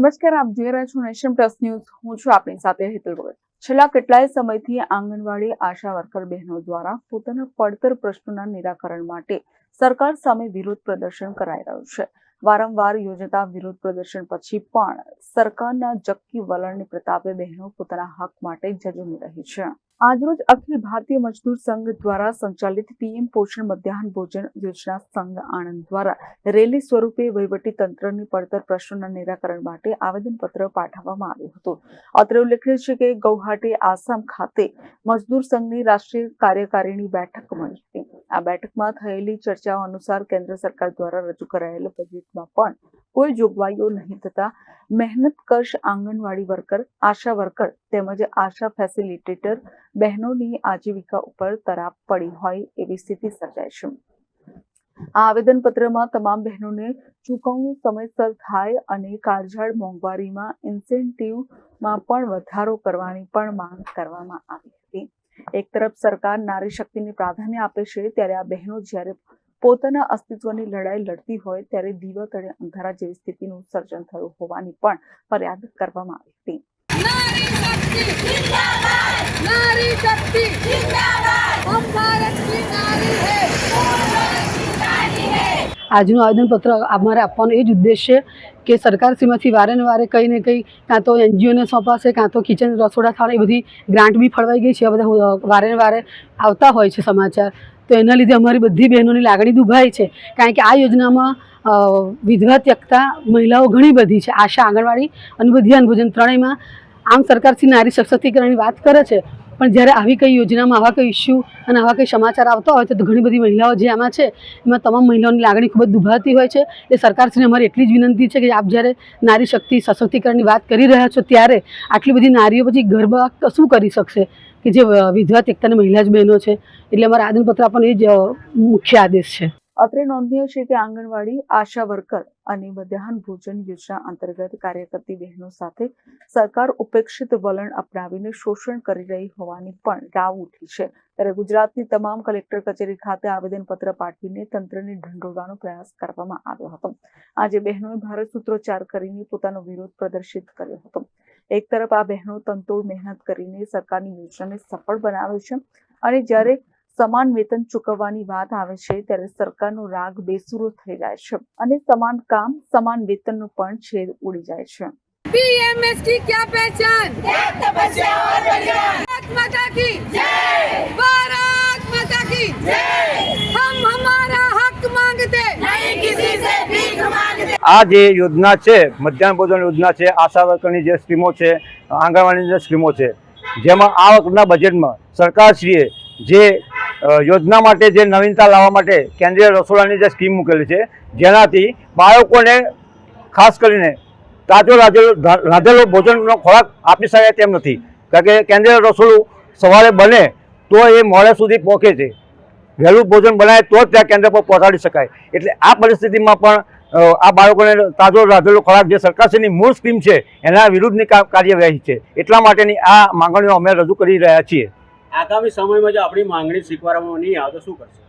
નમસ્કાર, આપ જોઈ રહ્યા છો નેશન પ્લસ ન્યૂઝ. હું છું આપણી સાથે હેતલ ભગત છેલ્લા કેટલાય સમયથી આંગણવાડી આશા વર્કર બહેનો દ્વારા પોતાના પડતર પ્રશ્નોના નિરાકરણ માટે સરકાર સામે વિરોધ પ્રદર્શન કરાઈ રહ્યું છે. વારંવાર યોજાતા વિરોધ પ્રદર્શન પછી પણ સરકારના જક્કી વલણની પ્રતાપે બહેનો પોતાના હક માટે જજુમી રહી છે. આજરોજ અખિલ ભારતીય મજદૂર સંઘ દ્વારા સંચાલિત પીએમ પોષણ મધ્યાહન ભોજન યોજના સંઘ આણંદ દ્વારા રેલી સ્વરૂપે વહીવટી તંત્રની પડતર પ્રશ્નોના નિરાકરણ માટે આવેદનપત્ર પાઠવવામાં આવ્યું હતું. અત્રે ઉલ્લેખનીય છે કે ગૌહાટી આસામ ખાતે મજદૂર સંઘની રાષ્ટ્રીય કાર્યકારીણી બેઠક મળી. હતી આ બેઠકમાં થયેલી ચર્ચાઓ અનુસાર કેન્દ્ર સરકાર દ્વારા રજૂ કરાયેલ બજેટમાં પણ કોઈ જોગવાઈઓ નહીં થતા મહેનત કશ આંગણવાડી વર્કર, આશા વર્કર તેમજ આશા ફેસિલિટેટર બહેનોની આજીવિકા ઉપર તરાપ પડી હોય એવી સ્થિતિ સર્જાય છે. આ આવેદનપત્રમાં તમામ બહેનોને ચૂકવણું સમયસર થાય અને કાળઝાળ મોંઘવારીમાં ઇન્સેન્ટિવમાં પણ વધારો કરવાની પણ માંગ કરવામાં આવી હતી. એક તરફ સરકાર નારી શક્તિને પ્રાધાન્ય આપે છે, ત્યારે આ બહેનો જ્યારે પોતાના અસ્તિત્વની લડાઈ લડતી હોય ત્યારે દીવા તળે અંધારા જેવી સ્થિતિનું સર્જન થયું હોવાની પણ ફરિયાદ કરવામાં આવી હતી. આજનું આવેદનપત્ર અમારે આપવાનો એ જ ઉદ્દેશ છે કે સરકારશ્રીમાંથી વારે ને વારે કંઈ ને કંઈ કાં તો એનજીઓને સોંપાશે, કાં તો કિચન રસોડા થવાના એ બધી ગ્રાન્ટ બી ફળવાઈ ગઈ છે. આ બધા વારે ને વારે આવતા હોય છે સમાચાર. તો એના લીધે અમારી બધી બહેનોની લાગણી દુભાઈ છે. કારણ કે આ યોજનામાં વિધવા ત્યક્તા મહિલાઓ ઘણી બધી છે. આશા આંગણવાડી અને બધી ભોજન ત્રણેયમાં આમ સરકારથી નારી સશક્તિકરણની વાત કરે છે પણ જ્યારે આવી કઈ યોજનામાં, આવા કઈ ઇસ્યુ અને આવા કઈ સમાચાર આવતા હોય તો ઘણી બધી મહિલાઓ જે આમાં છે, એમાં તમામ મહિલાઓની લાગણી ખૂબ જ દુભાતી હોય છે. એ સરકારશ્રીને અમારી એટલી જ વિનંતી છે કે આપ જ્યારે નારી શક્તિ, સશક્તિકરણની વાત કરી રહ્યા છો ત્યારે આટલી બધી નારીઓ પછી ગરબા શું કરી શકશે? કે જે વિધવા એકતાની મહિલા જ બહેનો છે. એટલે અમારા આદનપત્ર આપણને એ જ મુખ્ય આદેશ છે. અત્રે નોંધનીય છે કે આંગણવાડી, આશા વર્કર અને મધ્યાહન ભોજન યોજના અંતર્ગત કાર્ય કરતી બહેનો સાથે સરકાર ઉપેક્ષિત વલણ અપનાવીને શોષણ કરી રહી હોવાની પણ રાવ ઉઠી છે. ત્યારે ગુજરાતની તમામ કલેક્ટર કચેરી ખાતે આવેદનપત્ર પાઠવીને તંત્રને ઢંઢોળવાનો પ્રયાસ કરવામાં આવ્યો હતો. આજે બહેનોએ ભારત સૂત્રોચ્ચાર કરીને પોતાનો વિરોધ પ્રદર્શિત કર્યો હતો. એક તરફ આ બહેનો તંતોડ મહેનત કરીને સરકારની યોજનાને સફળ બનાવે છે અને જ્યારે સમાન વેતન ચૂકવવાની વાત આવે છે ત્યારે સરકારનો રાગ બેસુરો થઈ જાય છે અને સમાન કામ સમાન વેતનનો પણ છેદ ઉડી જાય છે पीएमएस की क्या पहचान तपस्या और बलिदान भारत माता की जय भारत माता की जय हम हमारा हक मांगते नहीं किसी से भीख मांगते આ જે યોજના છે મધ્યાહન ભોજન યોજના છે આશા વર્કરની જે સ્કીમો છે આંગણવાડીની જે સ્કીમો છે જેમાં આ વખતના બજેટમાં સરકારશ્રીએ જે અ, યોજના માટે જે નવીનતા લાવવા માટે કેન્દ્રીય રસોડાની જે સ્કીમ મૂકેલી છે, જેનાથી બાળકોને ખાસ કરીને તાજો રાંધેલો રાંધેલો ભોજનનો ખોરાક આપી શકાય તેમ નથી. કારણ કે કેન્દ્રીય રસોડું સવારે બને તો એ મોડે સુધી પહોંચે છે. વહેલું ભોજન બનાવે તો જ ત્યાં કેન્દ્ર પર પહોંચાડી શકાય. એટલે આ પરિસ્થિતિમાં પણ આ બાળકોને તાજો રાંધેલો ખોરાક જે સરકારશ્રીની મૂળ સ્કીમ છે, એના વિરુદ્ધની કાર્યવાહી છે. એટલા માટેની આ માંગણીઓ અમે રજૂ કરી રહ્યા છીએ. આગામી સમયમાં જો આપણી માંગણી સ્વીકારવામાં નહીં આવે તો શું કરશે?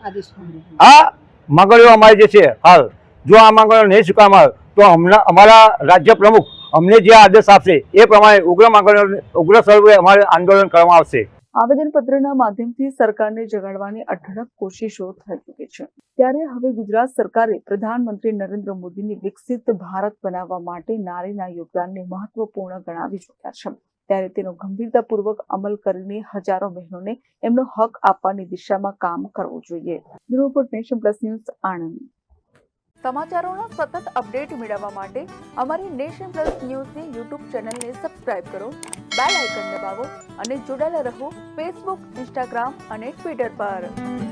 આ માંગણીઓ અમારી જે છે હાલ. જો આ માંગણીઓ નહીં સ્વીકારવામાં આવે તો હમણાં અમારા રાજ્ય પ્રમુખ અમને જે આદેશ આપશે એ પ્રમાણે ઉગ્ર માંગણીઓ ઉગ્ર સ્વરૂપે અમારે આંદોલન કરવામાં આવશે. આવેદનપત્રના માધ્યમથી સરકારને જગાડવાની અઢળક કોશિશો થઈ ચૂકી છે. ત્યારે હવે ગુજરાત સરકારે પ્રધાનમંત્રી નરેન્દ્ર મોદીની વિકસિત ભારત બનાવવા માટે નારીના યોગદાનને મહત્વપૂર્ણ ગણાવી ચૂક્યા છે. ત્યારે તેનો ગંભીરતાપૂર્વક અમલ કરીને હજારો બહેનોને એમનો હક આપવાની દિશામાં કામ કરવું જોઈએ. Nation plus news, Anand. સમાચારોનો સતત અપડેટ મેળવવા માટે અમારી નેશન પ્લસ ન્યૂઝની યુટ્યુબ ચેનલને સબસ્ક્રાઇબ કરો, બેલ આઇકન દબાવો અને જોડાયેલા રહો ફેસબુક, ઇન્સ્ટાગ્રામ અને ટ્વિટર પર.